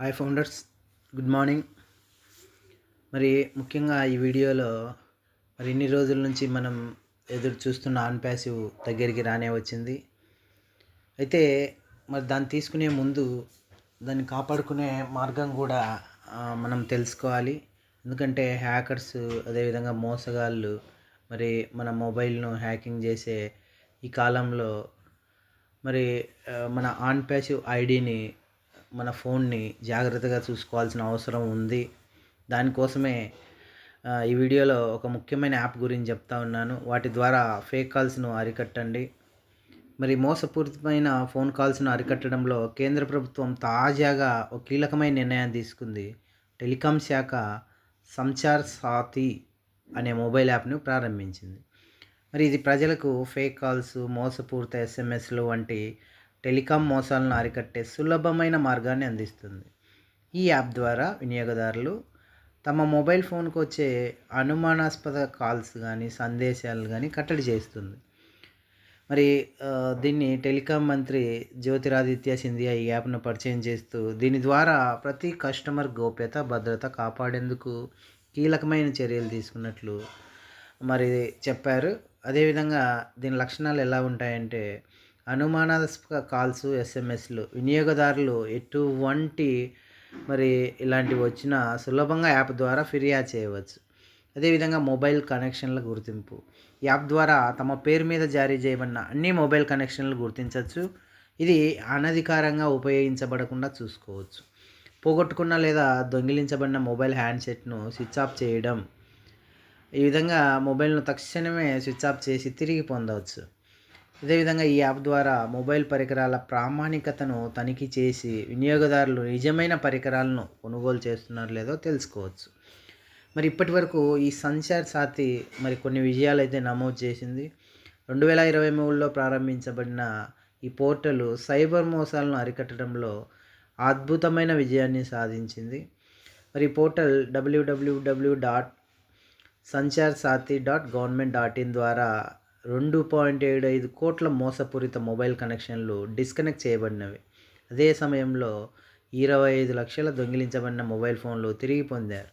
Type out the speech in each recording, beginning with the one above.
Hi founders good morning మరి ముఖ్యంగా ఈ వీడియోలో మరి ఇన్ని రోజుల నుంచి మనం ఎదురు చూస్తున్న ఆన్ ప్యాసివ్ దగ్గరికి రానే వచ్చింది. అయితే మరి దాన్ని తీసుకునే ముందు దాన్ని కాపాడుకునే మార్గం కూడా మనం తెలుసుకోవాలి. ఎందుకంటే హ్యాకర్స్ అదేవిధంగా మోసగాళ్ళు మరి మన మొబైల్ను హ్యాకింగ్ చేసే ఈ కాలంలో మరి మన ఆన్ ప్యాసివ్ ఐడిని మన ఫోన్ని జాగ్రత్తగా చూసుకోవాల్సిన అవసరం ఉంది. దానికోసమే ఈ వీడియోలో ఒక ముఖ్యమైన యాప్ గురించి చెప్తా ఉన్నాను. వాటి ద్వారా ఫేక్ కాల్స్ను అరికట్టండి. మరి మోసపూరితమైన ఫోన్ కాల్స్ను అరికట్టడంలో కేంద్ర ప్రభుత్వం తాజాగా ఒక కీలకమైన నిర్ణయం తీసుకుంది. టెలికాం శాఖ సంచార్ సాతి అనే మొబైల్ యాప్ను ప్రారంభించింది. మరి ఇది ప్రజలకు ఫేక్ కాల్స్ మోసపూరిత ఎస్ఎంఎస్లు వంటి టెలికాం మోసాలను అరికట్టే సులభమైన మార్గాన్ని అందిస్తుంది. ఈ యాప్ ద్వారా వినియోగదారులు తమ మొబైల్ ఫోన్కు వచ్చే అనుమానాస్పద కాల్స్ కానీ సందేశాలు కానీ కట్టడి చేస్తుంది. మరి దీన్ని టెలికాం మంత్రి జ్యోతిరాదిత్య సింధియా ఈ యాప్ను పరిచయం చేస్తూ దీని ద్వారా ప్రతి కస్టమర్ గోప్యత భద్రత కాపాడేందుకు కీలకమైన చర్యలు తీసుకున్నట్లు మరి చెప్పారు. అదేవిధంగా దీని లక్షణాలు ఎలా ఉంటాయంటే అనుమానాస్పద కాల్స్ ఎస్ఎంఎస్లు వినియోగదారులు ఎటువంటి మరి ఇలాంటివి వచ్చినా సులభంగా యాప్ ద్వారా ఫిర్యాదు చేయవచ్చు. అదేవిధంగా మొబైల్ కనెక్షన్ల గుర్తింపు. యాప్ ద్వారా తమ పేరు మీద జారీ చేయబడిన అన్ని మొబైల్ కనెక్షన్లు గుర్తించవచ్చు. ఇది అనధికారంగా ఉపయోగించబడకుండా చూసుకోవచ్చు. పోగొట్టుకున్న లేదా దొంగిలించబడిన మొబైల్ హ్యాండ్సెట్ను స్విచ్ ఆఫ్ చేయడం. ఈ విధంగా మొబైల్ను తక్షణమే స్విచ్ ఆఫ్ చేసి తిరిగి పొందవచ్చు. అదేవిధంగా ఈ యాప్ ద్వారా మొబైల్ పరికరాల ప్రామాణికతను తనిఖీ చేసి వినియోగదారులు నిజమైన పరికరాలను కొనుగోలు చేస్తున్నారో లేదో తెలుసుకోవచ్చు. మరి ఇప్పటి వరకు ఈ సంచార్ సాతి మరి కొన్ని విజయాలు అయితే నమోదు చేసింది. రెండు వేల ఇరవై మూడులో ప్రారంభించబడిన ఈ పోర్టల్ సైబర్ మోసాలను అరికట్టడంలో అద్భుతమైన విజయాన్ని సాధించింది. మరి portal W W W dot Sanchar Saathi dot government dot in ద్వారా రెండు పాయింట్ ఏడు ఐదు కోట్ల మోసపూరిత మొబైల్ కనెక్షన్లు డిస్కనెక్ట్ చేయబడినవి. అదే సమయంలో ఇరవై ఐదు లక్షల దొంగిలించబడిన మొబైల్ ఫోన్లు తిరిగి పొందారు.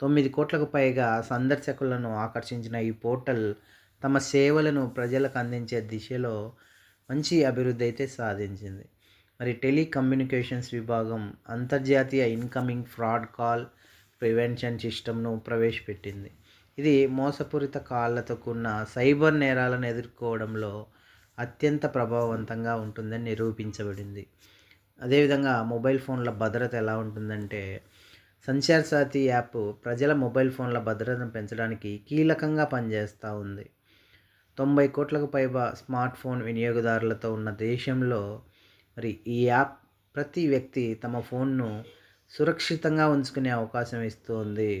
తొమ్మిది కోట్లకు పైగా సందర్శకులను ఆకర్షించిన ఈ పోర్టల్ తమ సేవలను ప్రజలకు అందించే దిశలో మంచి అభివృద్ధి అయితే సాధించింది. మరి టెలికమ్యూనికేషన్స్ విభాగం అంతర్జాతీయ ఇన్కమింగ్ ఫ్రాడ్ కాల్ ప్రివెన్షన్ సిస్టమ్ను ప్రవేశపెట్టింది. ఇది మోసపూరిత కాళ్ళతో కూడిన సైబర్ నేరాలను ఎదుర్కోవడంలో అత్యంత ప్రభావవంతంగా ఉంటుందని నిరూపించబడింది. అదేవిధంగా మొబైల్ ఫోన్ల భద్రత ఎలా ఉంటుందంటే సంచార్ సాతి యాప్ ప్రజల మొబైల్ ఫోన్ల భద్రతను పెంచడానికి కీలకంగా పనిచేస్తూ ఉంది. తొంభై కోట్లకు పైగా స్మార్ట్ ఫోన్ వినియోగదారులతో ఉన్న దేశంలో మరి ఈ యాప్ ప్రతి వ్యక్తి తమ ఫోన్ను సురక్షితంగా ఉంచుకునే అవకాశం ఇస్తుంది.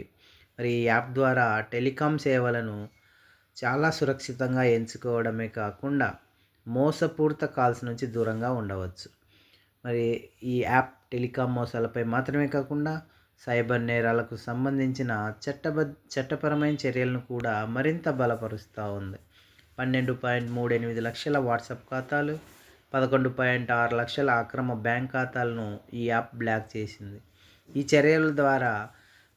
మరి ఈ యాప్ ద్వారా టెలికాం సేవలను చాలా సురక్షితంగా ఎంచుకోవడమే కాకుండా మోసపూరిత కాల్స్ నుంచి దూరంగా ఉండవచ్చు. మరి ఈ యాప్ టెలికాం మోసాలపై మాత్రమే కాకుండా సైబర్ నేరాలకు సంబంధించిన చట్టబద్ చట్టపరమైన చర్యలను కూడా మరింత బలపరుస్తూ ఉంది. పన్నెండు పాయింట్ మూడు ఎనిమిది లక్షల వాట్సాప్ ఖాతాలు పదకొండు పాయింట్ ఆరు లక్షల అక్రమ బ్యాంక్ ఖాతాలను ఈ యాప్ బ్లాక్ చేసింది. ఈ చర్యల ద్వారా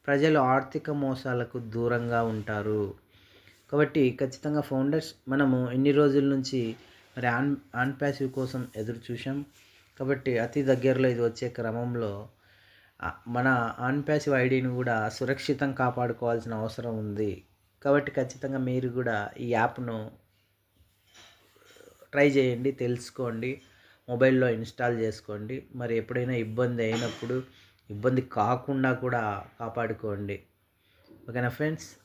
ప్రజలు ఆర్థిక మోసాలకు దూరంగా ఉంటారు. కాబట్టి ఖచ్చితంగా ఫౌండర్స్ మనము ఎన్ని రోజుల నుంచి మరి ఆన్ ఆన్ ప్యాసివ్ కోసం ఎదురు చూసాం కాబట్టి అతి దగ్గరలో ఇది వచ్చే క్రమంలో మన ఆన్ ప్యాసివ్ ఐడిని కూడా సురక్షితం కాపాడుకోవాల్సిన అవసరం ఉంది. కాబట్టి ఖచ్చితంగా మీరు కూడా ఈ యాప్ను ట్రై చేయండి తెలుసుకోండి. మొబైల్లో ఇన్స్టాల్ చేసుకోండి. మరి ఎప్పుడైనా ఇబ్బంది అయినప్పుడు ఇబ్బంది కాకుండా కూడా కాపాడుకోండి. ఓకేనా ఫ్రెండ్స్?